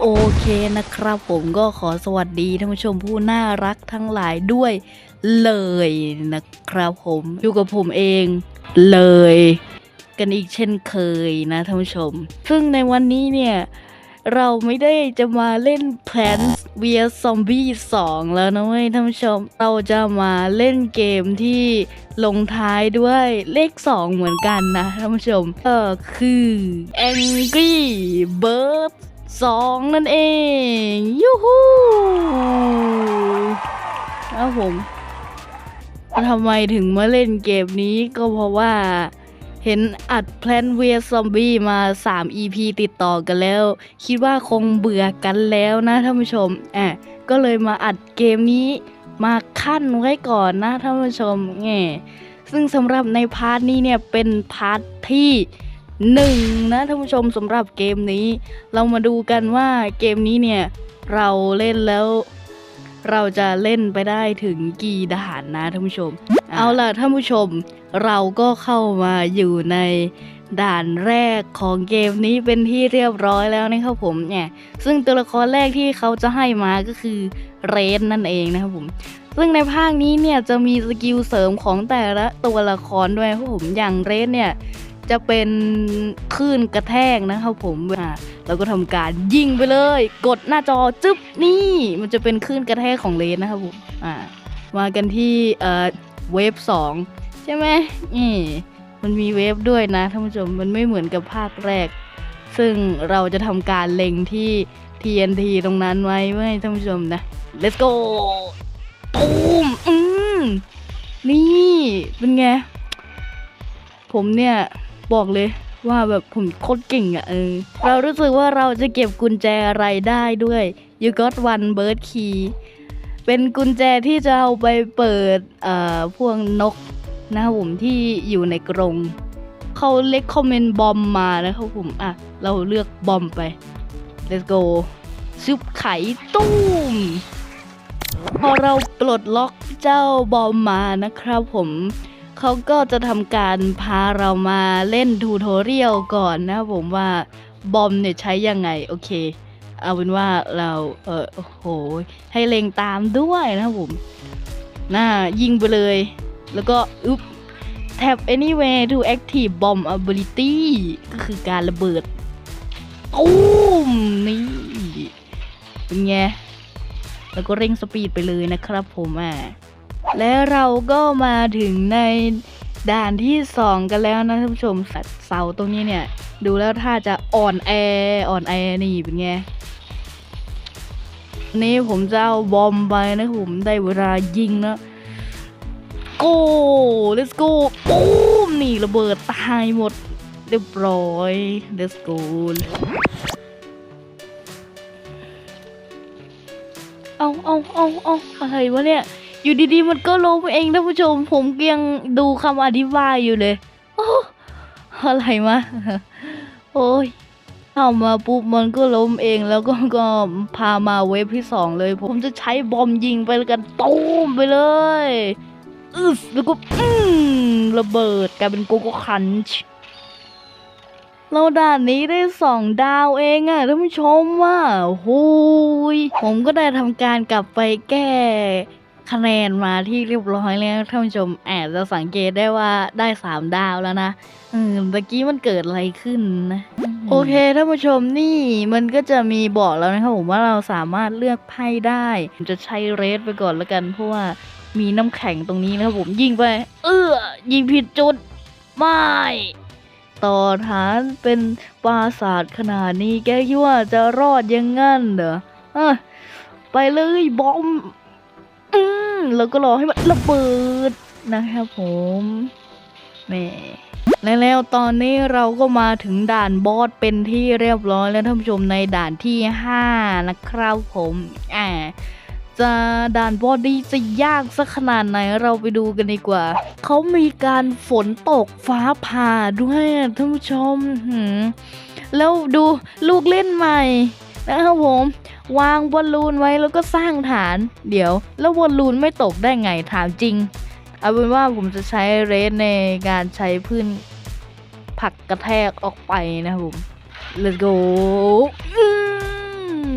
โอเคนะครับผมก็ขอสวัสดีท่านผู้ชมผู้น่ารักทั้งหลายด้วยเลยนะครับผมอยู่กับผมเองเลย กันอีกเช่นเคยนะท่านผู้ชม ซึ่งในวันนี้เนี่ยเราไม่ได้จะมาเล่น Plants vs Zombie 2แล้วนะเว้ยท่านผู้ชม เราจะมาเล่นเกมที่ลงท้ายด้วยเลข 2 เหมือนกันนะท่านผู้ชมก็คือ Angry Bird 2 นั่นเอง ยูฮูครับผมทำไมถึงมาเล่นเกมนี้ก็เพราะว่าเห็นอัด Plant vs Zombie มา 3 EP ติดต่อกันแล้ว คิดว่าคงเบื่อกันแล้วนะท่านผู้ชมอะก็เลยมาอัดเกมนี้มาขั้นไว้ก่อนนะท่านผู้ชมแง่ซึ่งสำหรับในพาร์ทนี้เนี่ยเป็นพาร์ทที่ หนึ่งนะท่านผู้ชมสำหรับเกมนี้ เรามาดูกันว่าเกมนี้เนี่ย เราเล่นแล้ว เราจะเล่นไปได้ถึงกี่ด่านนะท่านผู้ชม เอาล่ะท่านผู้ชม เราก็เข้ามาอยู่ในด่านแรกของเกมนี้เป็นที่เรียบร้อยแล้วนะครับผมเนี่ยซึ่งตัวละครแรกที่เขาจะให้มาก็คือเรนนั่นเองนะครับผมซึ่งในภาคนี้เนี่ยจะมีสกิลเสริมของแต่ละตัวละครด้วยครับผมอย่างเรนเนี่ย จะเป็นคลื่นกระแทกนะครับผมอ่าเราก็ทำการยิงไปเลย กดหน้าจอจึ๊บนี่มันจะเป็นคลื่นกระแทกของเรนนะครับผมอ่ามากันที่เอ่อเวฟสองใช่ไหมนี่มันมีเวฟด้วยนะท่านผู้ชมมันไม่เหมือนกับภาคแรก ซึ่งเราจะทำการเล็งที่ TNT ตรงนั้นไว้ไว้ให้ท่านผู้ชมนะ let's go ตูมอืมนี่ เป็นไง ผมเนี่ย บอกเลยว่าแบบผมโคตรเก่งอะ่ะเออ เรารู้สึกว่าเราจะเก็บกุญแจอะไรได้ด้วย you got one bird key เป็นกุญแจที่จะเอาไปเปิดเอ่อพวกนกนะครับผมที่อยู่ในกรงเขาเล็กคอมเมนต์บอมมานะครับผมอะเราเลือกบอมไป let's go ซุปไข่ตุ้ม พอเราปลดล็อกเจ้าบอมมานะครับผม เขาก็จะทำการพาเรามาเล่นทูทอเรียลก่อนนะครับผมว่าบอมเนี่ยใช้ยังไง โอเค เอาเป็นว่าเราเออโอ้โห ให้เล็งตามด้วยนะครับผมน่ายิงไปเลย แล้วก็อึ๊บ tap anywhere to active bomb ability ก็คือการระเบิดตูมนี่เป็นไง แล้วก็เร่งสปีดไปเลยนะครับผมอะ และเราก็มาถึงในด่านที่สองกันแล้วนะท่านผู้ชมเสาตรงนี้เนี่ย ดูแล้วถ้าจะอ่อนแออ่อนแอนี่เป็นไงนี้ผมจะเอาบอมไปนะผมได้เวลายิงแล้ว go let's go ปูมนี่ระเบิดตายหมดเรียบร้อย let's go เอาเอาเอาเอาอะไรวะเนี่ย อยู่ดีๆ มันก็ล้มเองท่านผู้ชม ผมยังดูคำอธิบายอยู่เลยโอ้อะไรมะโอ้ยเข้ามาปุ๊บมันก็ล้มเองแล้วก็ก็พามาเวฟที่สองเลย ผมจะใช้บอมยิงไปแล้วกันตูมไปเลยอึสแล้วก็อืมระเบิดกลายเป็นโกโก้คันช์เราด่านนี้ได้สองดาวเองอะท่านผู้ชมว่าโอ้ยผมก็ได้ทำการกลับไปแก้ คะแนนมาที่เรียบร้อยแล้วท่านผู้ชมแอบจะสังเกตได้ว่าได้สามดาวแล้วนะอืมเมื่อกี้มันเกิดอะไรขึ้นนะโอเคท่านผู้ชมนี่มันก็จะมีบอกแล้วนะครับผมว่าเราสามารถเลือกไพ่ได้ผมจะใช้เรสไปก่อนแล้วกันเพราะว่ามีน้ำแข็งตรงนี้นะครับผมยิงไป เออยิงผิดจุด ไม่ ต่อฐานเป็นปราสาทขนาดนี้แกคิดว่าจะรอดอยังงั้นเหรออะไปเลยบอม อืมแล้วก็รอให้มันระเบิดนะครับผมแม่แล้วตอนนี้เราก็มาถึงด่านบอสเป็นที่เรียบร้อยแล้วท่านผู้ชมในด่านที่ 5 นะครับผมอ่าจะด่านบอสนี้จะยากสักขนาดไหนเราไปดูกันดีกว่า เขามีการฝนตกฟ้าผ่าด้วยท่านผู้ชมแล้วดูลูกเล่นใหม่นะครับผม วางบอลลูนไว้แล้วก็สร้างฐาน เดี๋ยว แล้วบอลลูนไม่ตกได้ไงถามจริง เอาเป็นว่าผมจะใช้เรสในการใช้พื้นผักกระแทกออกไปนะครับผม let's go อื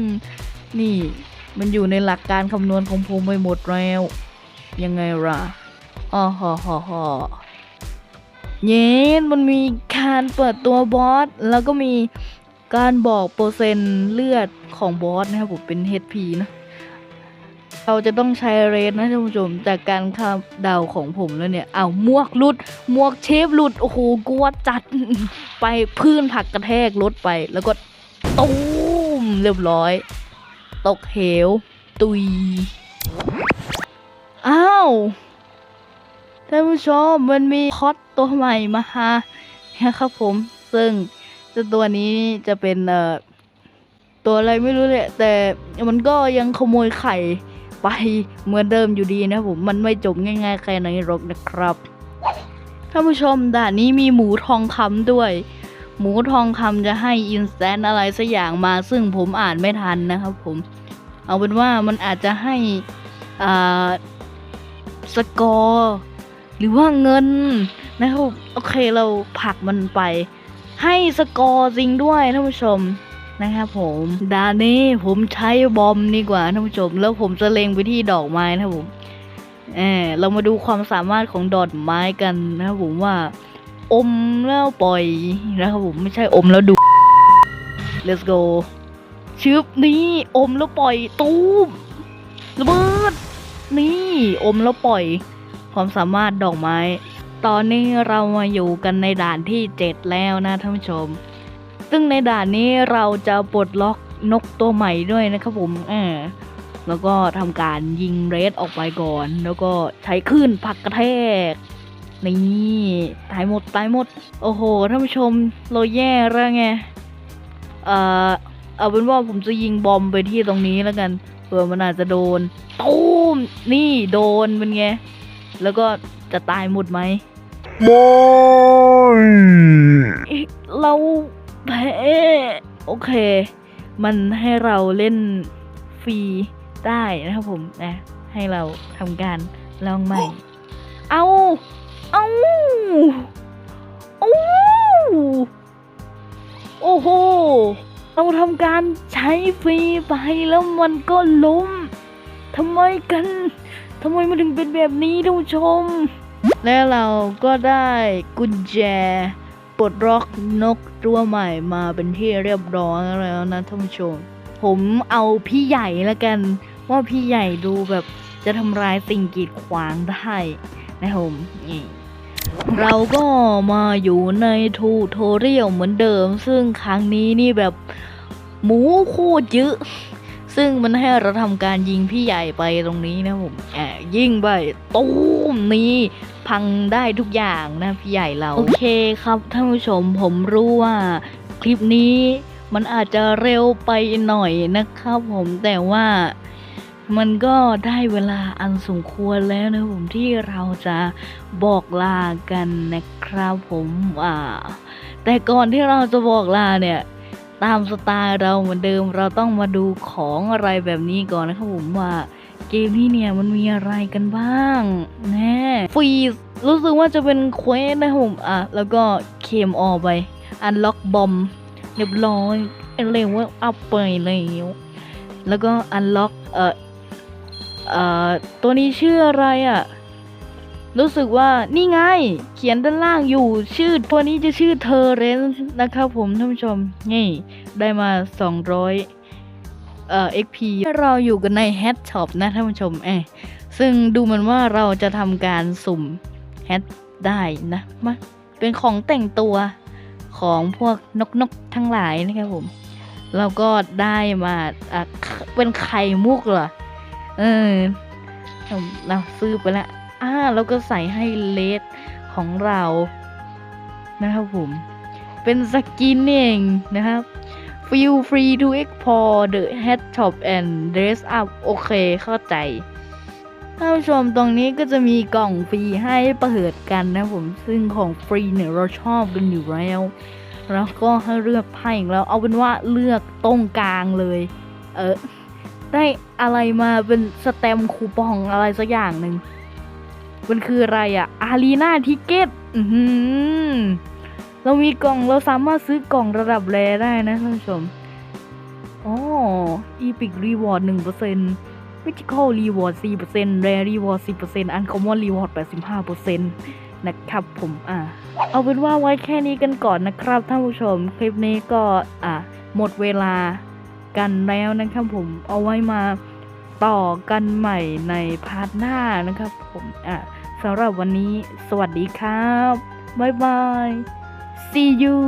มมันอยู่ในหลักการคำนวณของผมไปหมดแล้ว ยังไงล่ะอ๋อฮอฮอฮอเย็นมันมีการเปิดตัวบอส แล้วก็มี การบอกเปอร์เซ็นต์เลือดของบอสนะครับผมเป็น HP นะ เราจะต้องใช้เรทนะท่านผู้ชมจากการคาดเดาของผมแล้วเนี่ยเอาวหมวกหลุดหมวกเชฟหลุด โอ้โหกลัวจัด ไปพื้นผักกระแทกรถไป แล้วก็ตูมเรียบร้อย ตกเหว ตุย อ้าวท่านผู้ชมมันมีคอสตัวใหม่มาฮะนะครับผมซึ่ง จ้าตัวนี้จะเป็นเอ่อตัวอะไรไม่รู้เลยแต่มันก็ยังขโมยไข่ไปเหมือนเดิมอยู่ดีนะผมมันไม่จบง่ายๆแค่ไหนรกนะครับท่านผู้ชมด่านนี้มีหมูทองคำด้วย หมูทองคำจะให้อินสแตนอะไรสักอย่างมา ซึ่งผมอ่านไม่ทันนะครับผม เอาเป็นว่ามันอาจจะให้อ่าสกอร์ หรือว่าเงินนะครับโอเคเราผลักมันไป ให้สกอร์จริงด้วยท่านผู้ชมนะครับผมดานนี้ผมใช้บอมดีกว่าท่านผู้ชม แล้วผมจะเล็งไปที่ดอกไม้นะครับผมเออเรามาดูความสามารถของดอกไม้กันนะครับผมว่า อมแล้วปล่อยนะครับผมไม่ใช่อมแล้วดู let's go ชึบนี่อมแล้วปล่อยตูมระเบิดนี่ อมแล้วปล่อย ความสามารถดอกไม้ ตอนนี้เรามาอยู่กันในด่านที่เจ็ดแล้วนะท่านผู้ชม ซึ่งในด่านนี้เราจะปลดล็อกนกตัวใหม่ด้วยนะครับผมเออแล้วก็ทำการยิงเรดออกไปก่อน แล้วก็ใช้คลื่นผักกระแทกนี่ตายหมดตายหมด โอ้โหท่านผู้ชมเราแย่แล้วไงเอ่อเอาเป็นว่าผมจะยิงบอมไปที่ตรงนี้แล้วกันเผื่อมันอาจจะโดนตูมนี่โดนเป็นไงแล้วก็ จะตายหมดไหมไม่เราแพ้โอเค มันให้เราเล่นฟรีได้นะครับผมนะให้เราทำการลองใหม่ เอาเอาเอาโอ้โห เราทำการใช้ฟรีไปแล้วมันก็ล้มทำไมกัน ทำไมมันถึงเป็นแบบนี้ท่านผู้ชม และเราก็ได้กุญแจปลดล็อกนกตัวใหม่มาเป็นที่เรียบร้อยแล้วนะท่านผู้ชม ผมเอาพี่ใหญ่แล้วกัน ว่าพี่ใหญ่ดูแบบจะทำลายสิ่งกีดขวางได้นะผมนี่เราก็มาอยู่ในทูโทเรียลเหมือนเดิม ซึ่งครั้งนี้นี่แบบหมูโคตรเยอะ ซึ่งมันให้เราทำการยิงพี่ใหญ่ไปตรงนี้นะผมแอบยิงไปตู้มนี้พังได้ทุกอย่างนะพี่ใหญ่เรา โอเคครับท่านผู้ชมผมรู้ว่าคลิปนี้มันอาจจะเร็วไปหน่อยนะครับผมแต่ว่ามันก็ได้เวลาอันสมควรแล้วนะผมที่เราจะบอกลากันนะครับผมอ่าแต่ก่อนที่เราจะบอกลาเนี่ย ตามสไตล์เราเหมือนเดิมเราต้องมาดูของอะไรแบบนี้ก่อนนะครับผมว่าเกมนี้เนี่ยมันมีอะไรกันบ้างแน่ฟรีรู้สึกว่าจะเป็นเควสนะครับผมอะแล้วก็เคมออกไปอันล็อกบอมเรียบร้อยเรียกว่าอัพไปแล้วแล้วก็อันล็อกเอ่อเอ่อตัวนี้ชื่ออะไรอะ รู้สึกว่านี่ไง เขียนด้านล่างอยู่ชื่อตัวนี้จะชื่อเทอร์เรนนะครับผมท่านผู้ชม นี่ ได้มา 200 เอ่อ XP เราอยู่กันใน h a t Shop นะท่านผู้ชมเอยซึ่งดูมือนว่าเราจะทำการสุ่ม h a t ได้นะมาเป็นของแต่งตัวของพวกนกนกทั้งหลายนะครับผม เราก็ได้มาอะเป็นไข่มุกเหรอ เออเราซื้อไปแล้ว อ่าแล้วก็ใส่ให้เลสของเรานะครับผม เป็นสกินเองนะครับ Feel free to explore the head shop and dress up โอเคเข้าใจท่านผู้ชมตรงนี้ก็จะมีกล่องฟรีให้ประเปิดกันนะผมซึ่งของฟรีเนี่ยเราชอบกันอยู่แล้ว แล้วก็ให้เลือกไพ่ของเราเอาเป็นว่าเลือกตรงกลางเลย เออได้อะไรมาเป็นสแตมคูปองอะไรสักอย่างหนึ่ง มันคืออะไรอะอารีนาทิเก็ตอือหือเรามีกล่องเราสามารถซื้อกล่องระดับแรได้นะท่านผู้ชมอ๋อ Epic Reward 1% Mythical Reward 4% Rare Reward 10% Uncommon Reward 85%นะครับผมอ่าเอาเป็นว่าไว้แค่นี้กันก่อนนะครับท่านผู้ชม คลิปนี้ก็อะหมดเวลากันแล้วนะครับผมเอาไว้มา ต่อกันใหม่ในพาร์ทหน้านะครับผมอะสำหรับวันนี้สวัสดีครับ บ๊ายบาย see you